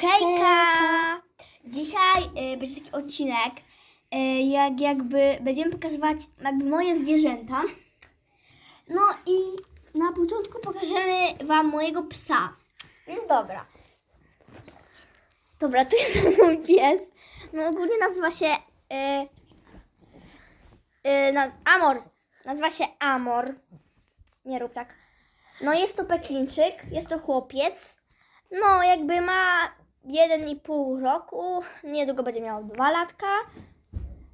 Hejka! Dzisiaj y, będzie taki odcinek, y, jak jakby będziemy pokazywać jakby moje zwierzęta. No i na początku pokażemy Wam mojego psa. Więc dobra. Dobra, tu jest mój pies. No ogólnie nazywa się y, y, naz Amor. Nazywa się Amor. Nie rób tak. No jest to peklinczyk, jest to chłopiec. No jakby ma 1,5 roku, niedługo będzie miał 2 latka.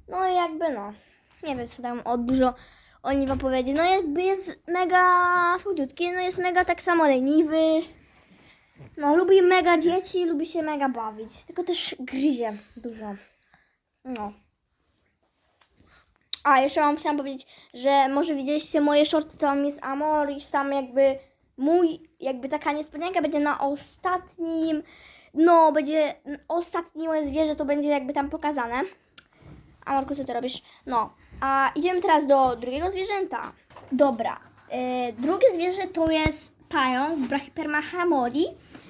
No i jakby no, nie wiem co tam o dużo o nim wam powiedzieć. No jakby jest mega słodziutki, no jest mega tak samo leniwy. No lubi mega dzieci, lubi się mega bawić, tylko też gryzie dużo. No. A, jeszcze wam chciałam powiedzieć, że może widzieliście moje shorty, tam jest Amor i tam jakby mój, jakby taka niespodzianka będzie na ostatnim, no będzie ostatnie moje zwierzę, to będzie jakby tam pokazane. Amorku, co ty robisz? No, a idziemy teraz do drugiego zwierzęta. Dobra, e, drugie zwierzę to jest pająk Brachyperma hamori.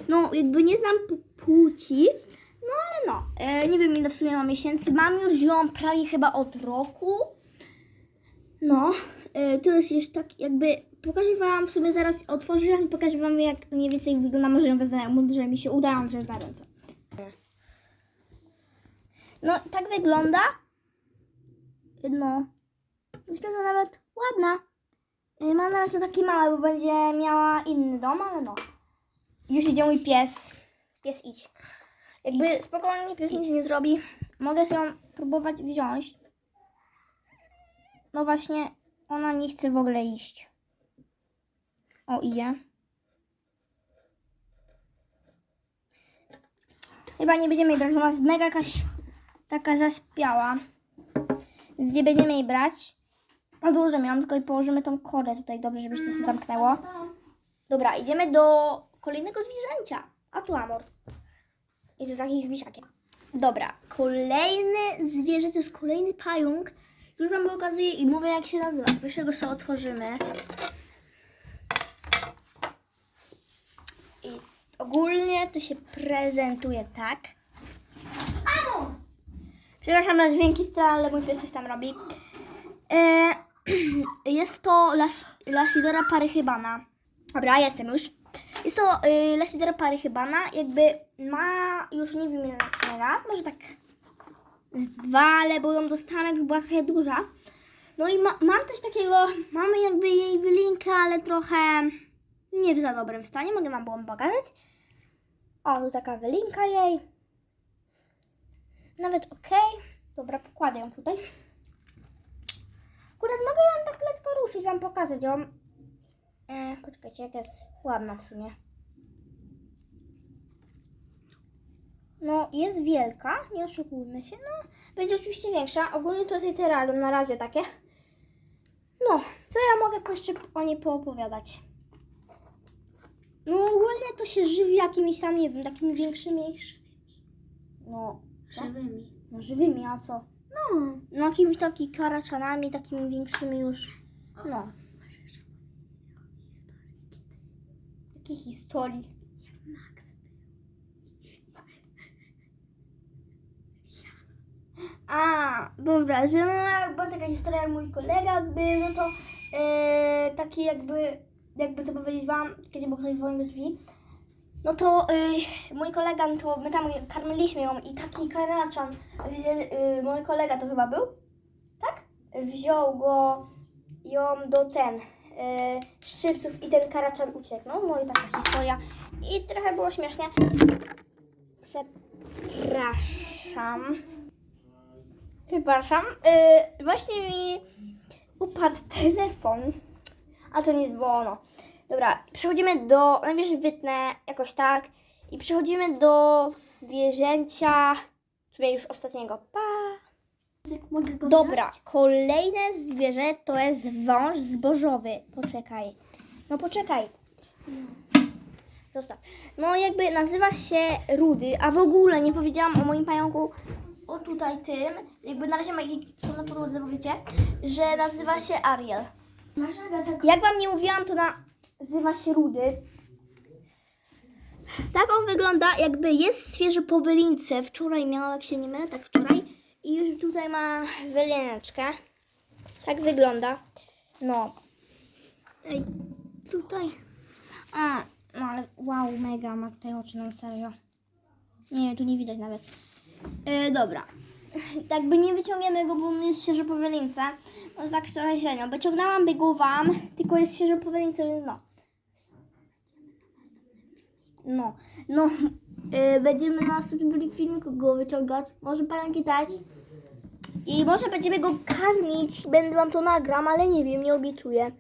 No, jakby nie znam płci, no ale no, e, nie wiem ile w sumie ma miesięcy. Mam już ją prawie chyba od roku. No, y, to jest już tak jakby, pokażę Wam w sumie zaraz, otworzę ją i pokażę Wam jak mniej więcej wygląda, może ją wezmę, że mi się uda ją wziąć na ręce. No, tak wygląda. No, myślę, że nawet ładna. Mam na razie taki mały, bo będzie miała inny dom, ale no. Już idzie mój pies. Pies idź. Jakby spokojnie pies nic nie zrobi. Mogę się ją próbować wziąć. No właśnie, ona nie chce w ogóle iść. O, idzie. Chyba nie będziemy jej brać, ona jest mega jakaś taka zaśpiała. Więc nie będziemy jej brać. Odłożymy ją, tylko i położymy tą korę tutaj dobrze, żeby się to zamknęło. Dobra, idziemy do kolejnego zwierzęcia. A tu amor. I tu z jakimś wisiakiem. Dobra, kolejne zwierzę to jest kolejny pająk. Już wam pokazuję i mówię jak się nazywa. Pierwsze go sobie otworzymy. I ogólnie to się prezentuje tak. Amo! Przepraszam na dźwięki, ale mój pies coś tam robi. E, jest to las, Lasidora parychybana. Dobra, jestem już. Jest to y, Lasidora parychybana. Jakby ma już nie wiem ile lat, może tak z dwa, ale bo ją dostałam jak była trochę duża. No i ma, mam coś takiego, mamy jakby jej wylinkę, ale trochę nie w za dobrym stanie. Mogę wam pokazać. O, tu taka wylinka jej. Nawet ok. Dobra, pokładę ją tutaj. Akurat mogę ją tak lekko ruszyć, wam pokazać ją. E, poczekajcie, jaka jest ładna w sumie. No, jest wielka, nie oszukujmy się. No, będzie oczywiście większa. Ogólnie to jest terrarium na razie takie. No, co ja mogę jeszcze o niej poopowiadać? No, ogólnie to się żywi jakimiś tam, nie wiem, takimi większymi. No, Żywymi. no żywymi, a co? No. No, jakimiś takimi karaczanami, takimi większymi już. No. Jakich historii? Max. A, dobra, że no była taka historia, jak mój kolega był, no to e, taki jakby, jakby to powiedzieć wam, kiedy był ktoś dzwonił do drzwi, no to e, mój kolega, no to my tam karmiliśmy ją i taki karaczan, e, mój kolega to chyba był, tak? Wziął go, ją do ten, e, szczypców i ten karaczan ucieknął, no i taka historia i trochę było śmiesznie. Przepraszam. Przepraszam. Yy, właśnie mi upadł telefon. A to nie było ono. Dobra, przechodzimy do. Najwyżej wytnę jakoś tak. I przechodzimy do zwierzęcia. W sumie już ostatniego. Pa. Mogę go Dobra, wziąć? kolejne zwierzę to jest wąż zbożowy. Poczekaj. No poczekaj. Zostaw. No jakby nazywa się Rudy, a w ogóle nie powiedziałam o moim pająku o tutaj tym, jakby na razie ma są na podłodze, bo wiecie, że nazywa się Ariel. Agata Jak wam nie mówiłam, to nazywa się Rudy. Tak on wygląda, jakby jest świeży po wylince. Wczoraj miał, jak się nie mylę, tak wczoraj. I już tutaj ma wylineczkę. Tak wygląda. No. Ej, tutaj. A, no ale wow, mega ma tutaj oczy, no serio. Nie, tu nie widać nawet. E, dobra. Jakby nie wyciągniemy go, bo on jest świeżo po wylince. No tak wczoraj średnio. Wyciągnęłam by go wam, tylko jest świeżo po więc no. No, no, y, będziemy na następnym filmiku go wyciągać. Może pająki też. I może będziemy go karmić. Będę wam to nagram, ale nie wiem, nie obiecuję.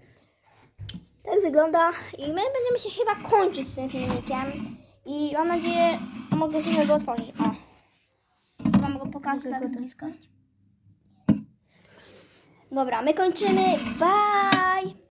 Tak wygląda. I my będziemy się chyba kończyć z tym filmikiem. I mam nadzieję, mogę trochę go otworzyć. O. Wam go pokażę go bliska. Dobra, my kończymy. Bye!